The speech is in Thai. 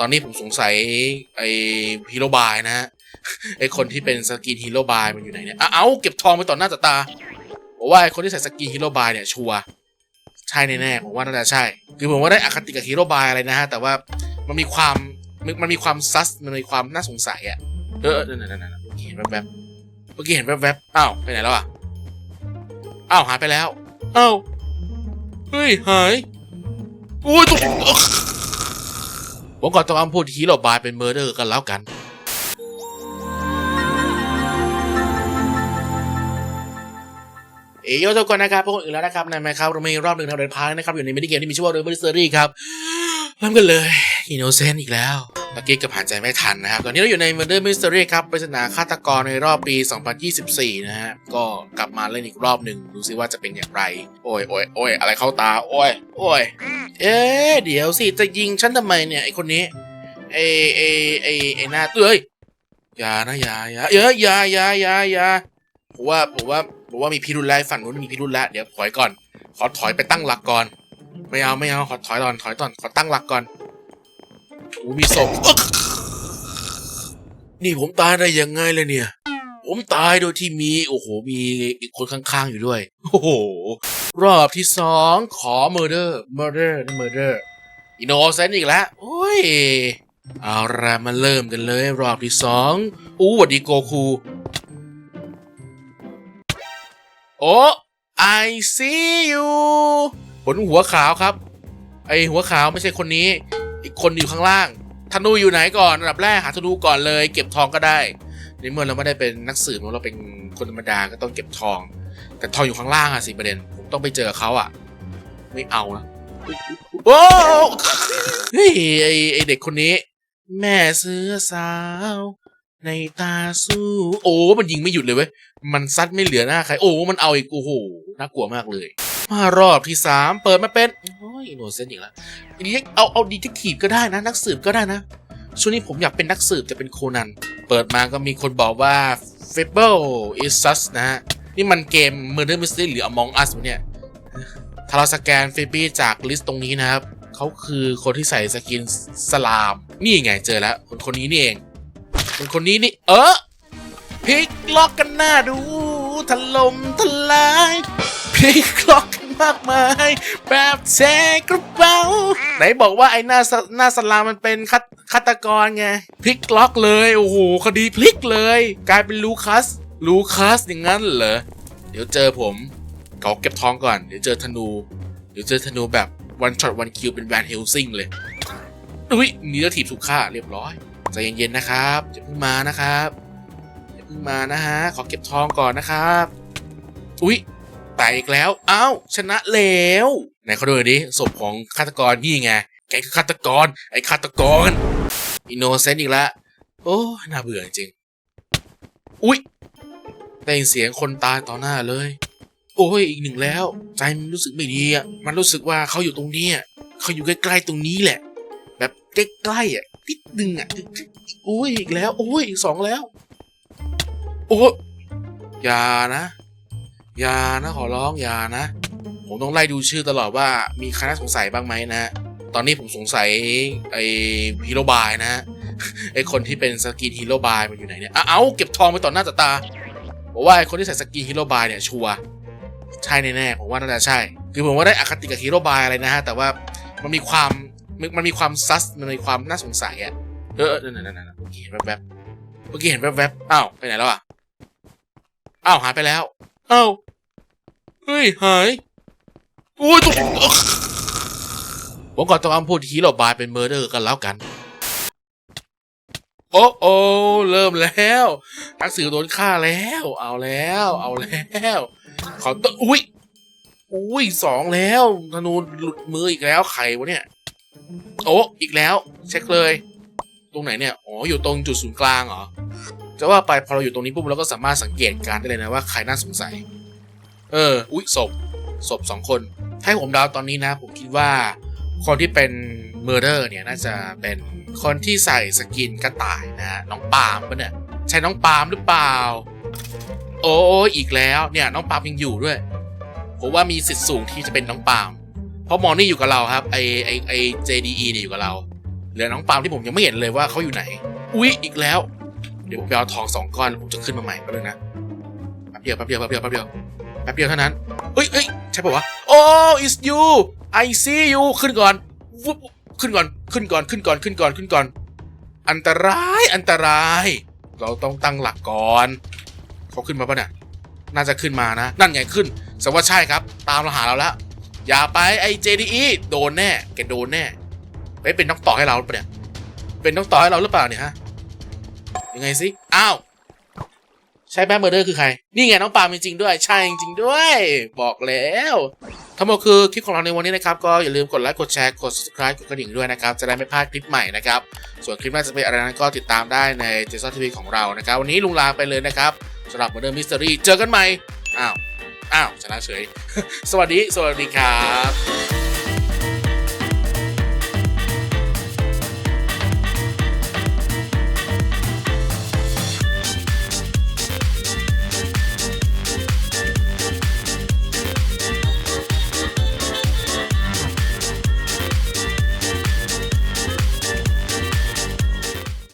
ตอนนี้ผมสงสัยไอ้ฮีโร่บายนะฮะไอ้คนที่เป็นสกินฮีโร่บายมันอยู่ไหนเนี่ยอะเอ้าเก็บทองไปต่อหน้าต่อตาผมว่าไอ้คนที่ใส่สกินฮีโร่บายเนี่ยชัวร์ใช่แน่ๆผมว่าน่าจะใช่ คือผมว่าได้อคติกับฮีโร่บายอะไรนะฮะแต่ว่ามันมีความมันมีความซัสมันมีความน่าสงสัยอะเออเออนั่นนั่นนั่นเมื่อกี้เห็นแวบๆเมื่อกี้เห็นแวบๆอ้าวไปไหนแล้วอะอ้าวหายไปแล้วอ้าวเฮ้ยหายอุ้ยตก ผมก็ต้องพูดฮีโร่บายเป็นเมอร์เดอร์กันแล้วกัน เอยโยทุกคนนะครับพวกคนอื่นแล้วนะครับในไมครับเรามีรอบหนึ่งทางเดินพาร์นะครับอยู่ในมินิเกมที่มีชื่อว่า r e v o l u t i o n a r y ครับ เริ่มกันเลยอินโนเซนต์อีกแล้วเมื่อกี้ก็ผ่านใจไม่ทันนะครับ ตอนนี้เราอยู่ใน Murder Mystery ครับปริศนาฆาตกรในรอบปี 2024 นะฮะ ก็กลับมาเล่นอีกรอบหนึ่งดูซิว่าจะเป็นอย่างไร โอ้ยโอ้ยโอ้ยอะไรเข้าตา โอ้ย โอ้ย เอ๊เดี๋ยวสิ จะยิงฉันทำไมเนี่ย ไอคนนี้ ไอไอไอไอหน้าเอ้ยอย่านะอย่าอย่าเอ้ยอย่าอย่าอย่าอย่าผมว่าผมว่าผมว่ามีพิรุธแล้วฝั่งนู้นมีพิรุธแล้ว เดี๋ยวถอยก่อน ขอถอยไปตั้งหลักก่อน ไม่เอาไม่เอาขอถอยก่อนถอยก่อนขอตั้งหลักก่อนอูมีศพนี่ผมตายได้ยังไงเลยเนี่ย ผมตายโดยที่มี โอ้โห มีอีกคนข้างๆอยู่ด้วย โอ้โห รอบที่สองขอ murder murder นะ murder อินโนเซนต์อีกแล้วโอ้ย เอาละมาเริ่มกันเลย รอบที่สองอู้วัดดีโกคู โอ้ I see you บนหัวขาวครับ ไอหัวขาวไม่ใช่คนนี้ อีกคนอยู่ข้างล่างธนูอยู่ไหนก่อนอันดับแรกหาธนูก่อนเลย เก็บทองก็ได้ในเมื่อเราไม่ได้เป็นนักสืบเราเป็นคนธรรมดาก็ต้องเก็บทอง แต่ทองอยู่ข้างล่างอะสิประเด็นผมต้องไปเจอเขาอะไม่เอานะโอ้เฮ้ยไอไอเด็กคนนี้ แม่เสื้อสาว ในตาสู้ โอ้ มันยิงไม่หยุดเลยเว้ย มันซัดไม่เหลือหน้าใคร โอ้ มันเอาอีก โอ้โห น่ากลัวมากเลย มารอบที่สามเปิดมาเป็นโอ้ยอินโนเซนต์อีกแล้วอันนี้เอาเอาดีเทคทีฟก็ได้นะ นักสืบก็ได้นะ ช่วงนี้ผมอยากเป็นนักสืบจะเป็นโคนัน เปิดมาก็มีคนบอกว่า Fable is sus นะฮะ นี่มันเกม Murder Mystery หรือ Among Us เนี่ยถ้าเราสแกนเฟบี้จากลิสต์ตรงนี้นะครับ เขาคือคนที่ใส่สกินสลาม นี่ไงเจอแล้ว คนคนนี้นี่เอง คนคนนี้นี่ เออพลิกล็อกกันหน้าดูถล่มทลาย พลิกล็อกกันมากมายแบบแชร์กระเป๋าไหนบอกว่าไอ้หน้าสหน้าสลามมันเป็นฆาฆาตกรไงพลิกล็อกเลยโอ้โหคดีพลิกเลย กลายเป็นลูคัส ลูคัสอย่างนั้นเหรอเดี๋ยวเจอผมเขาเก็บทองก่อนเดี๋ยวเจอธนู เดี๋ยวเจอธนูแบบวันช็อตวันคิวเป็นแวนเฮลซิงเลยอุ้ยมีแล้วถีบถูกฆ่าเรียบร้อยใจเย็นๆนะครับอย่าเพิ่งมานะครับอย่าเพิ่งมานะฮะขอเก็บทองก่อนนะครับ อุ้ย ตายอีกแล้วอ้าวชนะแล้วไหนเขาดูหน่อยดิศพของฆาตกรนี่ไงแกคือฆาตกร ไอ้ฆาตกรอินโนเซนต์อีกแล้วโอ้ยน่าเบื่อจริงอุ้ยได้ยินเสียงคนตายต่อหน้าเลย โอ้ยอีกหนึ่งแล้ว ใจมันรู้สึกไม่ดีอะมันรู้สึกว่าเขาอยู่ตรงนี้อะเขาอยู่ใกล้ๆตรงนี้แหละ แบบใกล้ๆอะนิดนึงอะโอ้ยอีกแล้ว โอ้ยอีกสองแล้ว โอ้ยอย่านะ อย่านะขอร้องอย่านะ ผมต้องไล่ดูชื่อตลอดว่ามีใครน่าสงสัยบ้างไหมนะ ตอนนี้ผมสงสัยไอ้ฮีโร่บายนะไอ้คนที่เป็นสกินฮีโร่บายมันอยู่ไหนเนี่ยเอ้าเก็บทองไปต่อหน้าต่อตาผมว่าไอ้คนที่ใส่สกินฮีโร่บายเนี่ยชัวร์ใช่แน่ๆผมว่าน่าจะใช่ คือผมว่าได้อคติกับฮีโร่บายอะไรนะฮะแต่ว่ามันมีความมันมันมีความซัสมันมีความน่าสงสัยอะเออเออนั่นนั่นนั่นเมื่อกี้เห็นแวบๆเมื่อกี้เห็นแวบๆอ้าวไปไหนแล้วอะอ้าวหายไปแล้วอ้าว เฮ้ย หายโอ้ยตกผมก็ต้องพูดฮีโร่บายเป็นเมอร์เดอร์กันแล้วกัน โอ้โอ้เริ่มแล้วนักสืบโดนฆ่าแล้ว เอาแล้ว เอาแล้วขอตัวอุ้ยอุ้ยสองแล้วธนูหลุดมืออีกแล้วใครวะเนี่ย โอ้อีกแล้ว เช็คเลย ตรงไหนเนี่ยอ๋ออยู่ตรงจุดศูนย์กลางเหรอจะว่าไปพอเราอยู่ตรงนี้ปุ๊บเราก็สามารถสังเกตการณ์ได้เลยนะว่าใครน่าสงสัย เออ อุ้ยศพ ศพสองคน ให้ผมเดาตอนนี้นะ ผมคิดว่า คนที่เป็นเมอร์เดอร์เนี่ยน่าจะเป็นคนที่ใส่สกินกระต่ายนะฮะน้องปาล์มปะเนี่ย ใช่น้องปาล์มหรือเปล่า โอ้อีกแล้วเนี่ยน้องปาล์มยังอยู่ด้วยผมว่ามีสิทธิ์สูงที่จะเป็นน้องปาล์มเพราะมอนี่อยู่กับเราครับไอไอไอ JDE เนี่ยอยู่กับเราเหลือน้องปาล์มที่ผมยังไม่เห็นเลยว่าเขาอยู่ไหน อุ๊ยอีกแล้ว เดี๋ยวผมไปเอาทองสองก้อนแล้วผมจะขึ้นมาใหม่แป๊บนึงนะแป๊บเดียวแป๊บเดียวแป๊บเดียวแป๊บเดียว แป๊บเดียวเท่านั้นเฮ้ยเฮ้ยใช่ป่าวะ oh it's you I see you ขึ้นก่อนวุบขึ้นก่อนขึ้นก่อนขึ้นก่อนขึ้นก่อนขึ้นก่อน อันตรายอันตราย เราต้องตั้งหลักก่อนเขาขึ้นมาปะเนี่ยน่าจะขึ้นมานะ นั่นไงขึ้นสดงว่าใช่ครับ ตามเราหาเราแล้วอย่าไปไอ้ JDE โดนแน่แกโดนแน่ไปเป็นน้องต่อให้เราหรือเปล่าเนี่ยเป็นน้องต่อให้เราหรือเปล่าเนี่ยฮะยังไงสิอ้าว ช่แม่เมอร์เดอร์คือใคร นี่ไงน้องปาล์มจริงๆด้วย ใช่จริงๆด้วย บอกแล้ว ทั้งหมดคือคลิปของเราในวันนี้นะครับ ก็อย่าลืมกดไลค์ กดแชร์ กด subscribe กดกระดิ่งด้วยนะครับ จะได้ไม่พลาดคลิปใหม่นะครับ ส่วนคลิปหน้าจะเป็นอะไรนั้นก็ติดตามได้ในเจสันทีวีของเรานะครับ วันนี้ลุงลาไปเลยนะครับสำหรับ Murder Mystery เจอกันใหม่ อ้าว อ้าวชนะเฉย สวัสดี สวัสดีครับ